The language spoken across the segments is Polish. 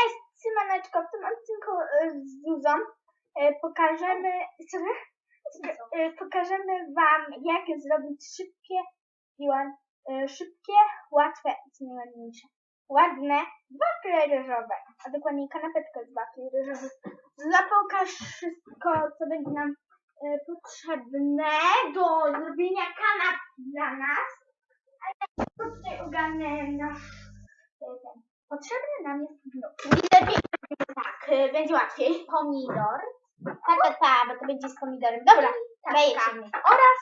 Cześć, Symaneczko. W tym odcinku e, z Zuzą e, pokażemy, e, pokażemy Wam, jak zrobić szybkie, szybkie, łatwe i co najważniejsze, ładne wafle ryżowe, a dokładniej kanapeczkę z wafli ryżowych. Zuza, pokaż wszystko, co będzie nam potrzebne do zrobienia kanap dla nas. A ja tutaj ogarnę nasz ten. Potrzebny nam jest gnój. Tak, y, będzie łatwiej. Pomidor. Ta, ta, ta, bo to będzie z pomidorem. Dobra, dajecie mi. Oraz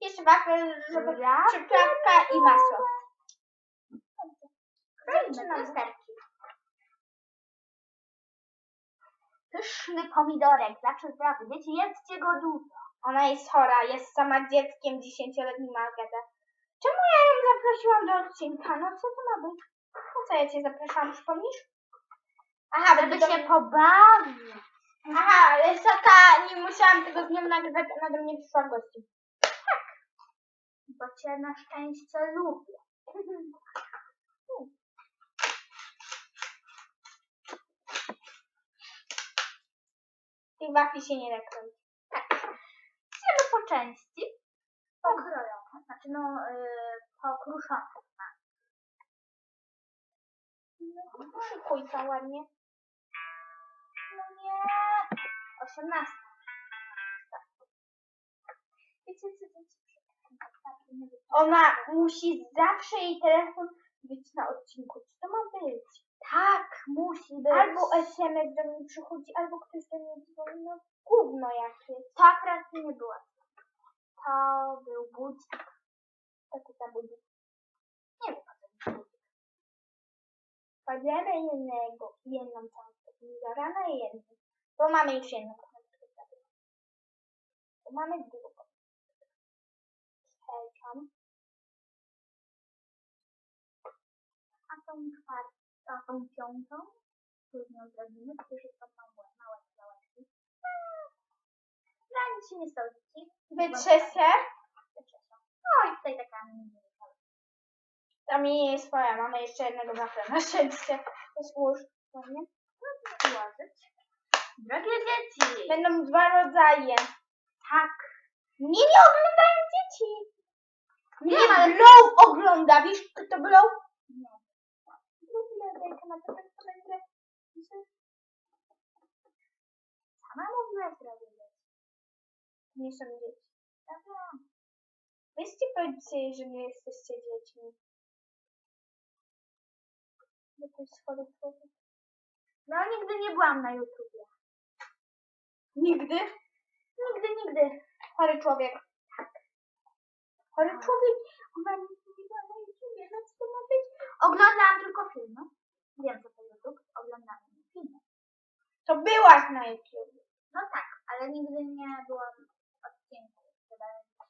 jeszcze wafel, żeby przyprawka i masło. Zaczynamy. Lusterki. Pyszny pomidorek, zawsze zdrowy. Dzieci, jedzcie go dużo. Ona jest chora, jest sama dzieckiem, dziesięcioletnim Margata. Czemu ja ją zaprosiłam do odcinka? No co to ma być? Co ja cię zapraszałam, przypomnisz? Aha, Żeby to- się pobawić. Aha, ale tata, nie musiałam tego z nią nagrywać, ona do mnie przyszła gości. Bo cię na szczęście lubię. Tych wafli się nie da kroić. Idziemy po części. Pokrojone. Znaczy no, yy, pokruszone. Szykuj to ładnie. No nie. 18. Wiecie co dzieci Ona musi zawsze jej telefon być na odcinku. Co to ma być? Tak, musi być. Albo SMS do mnie przychodzi, albo ktoś do mnie dzwoni. No gówno jakieś. To akurat nie było. To był budzik. Co to za budzik? Nie wiem, po co mi budzik. Kładziemy jednego, jedną cząstkę pomidora na jedną. Bo mamy już jedną cząstkę. Bo mamy drugą. Trzecią. A tą czwartą, tą piątą, później zrobimy, którzy są małe, małe kawałeczki. Dla nic się nie dzieci. Wytrzę się. No i tutaj taka mini To mi nie jest swoja. Mamy jeszcze jednego wafla. Na szczęście. Jest. Ładnie. ułożyć. Drogie dzieci! Będą dwa rodzaje. Tak. Nie, nie oglądają dzieci. Nie, Nie, ale- Blow ogląda. Wiesz, kto to Blow? Nie. Sama mówiłaś drogie dzieci. Nie są dzieci. Dobra. Weźcie powiedzcie jej, że nie jesteście dziećmi. Jest chory człowiek. No nigdy nie byłam na YouTubie. Nigdy? Nigdy, nigdy. Chory człowiek. Chory Tak. człowiek. Ona nic nie była na YouTubie. No co to ma być? Oglądałam tylko filmy. Wiem, co to YouTube. Oglądałam filmy. To byłaś na YouTubie. No tak, ale nigdy nie byłam w odcinku. Wydaje mi się.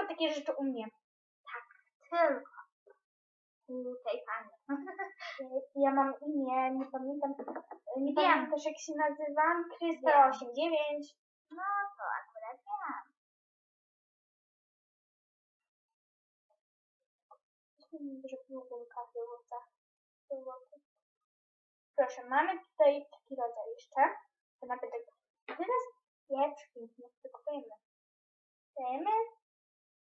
Tylko takie rzeczy u mnie. Tylko. U tej pani. Ja mam imię, nie pamiętam. Nie Wiem. pamiętasz jak się nazywam? Krystal 89. No to akurat ja. że. Proszę, mamy tutaj taki rodzaj jeszcze. To nawet tak. Teraz pieprz pięknie wstykujemy. Dajemy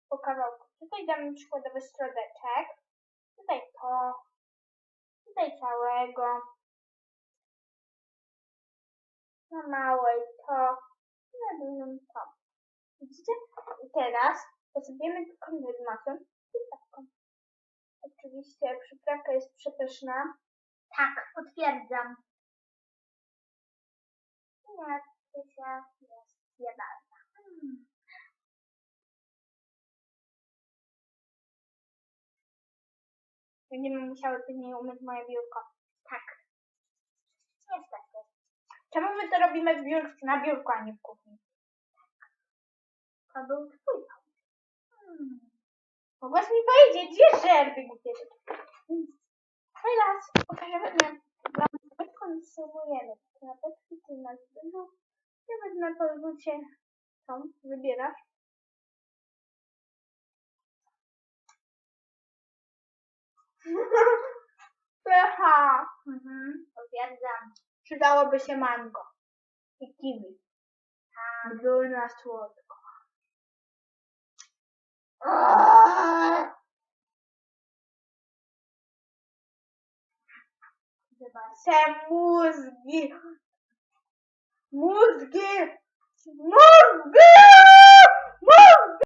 po kawałku. Tutaj damy przykładowy środeczek. Tutaj to. Tutaj całego. Na małej to. Na dużym to. Widzicie? I teraz posypiemy masłem i tapką. Oczywiście przyprawka jest przepyszna. Tak, potwierdzam. Nie, Krysia jest jadalna. Hmm. Będziemy musiały później umyć moje biurko. Tak. Niestety. Czemu my to robimy w biur- na biurku, a nie w kuchni? To był twój pomysł. Hmm. Mogłaś mi powiedzieć, wiesz, że ja robię głupie teraz pokażemy wam, jak konsumujemy kanapeczki, ty na zbytu. Ja wezmę po rzucie tą, wybierasz. Aha, Mhm, potwierdzam. przydałoby się mango i kiwi. Tak. Były na słodko. Te mózgi. Mózgi. Mózgi! Mózgi!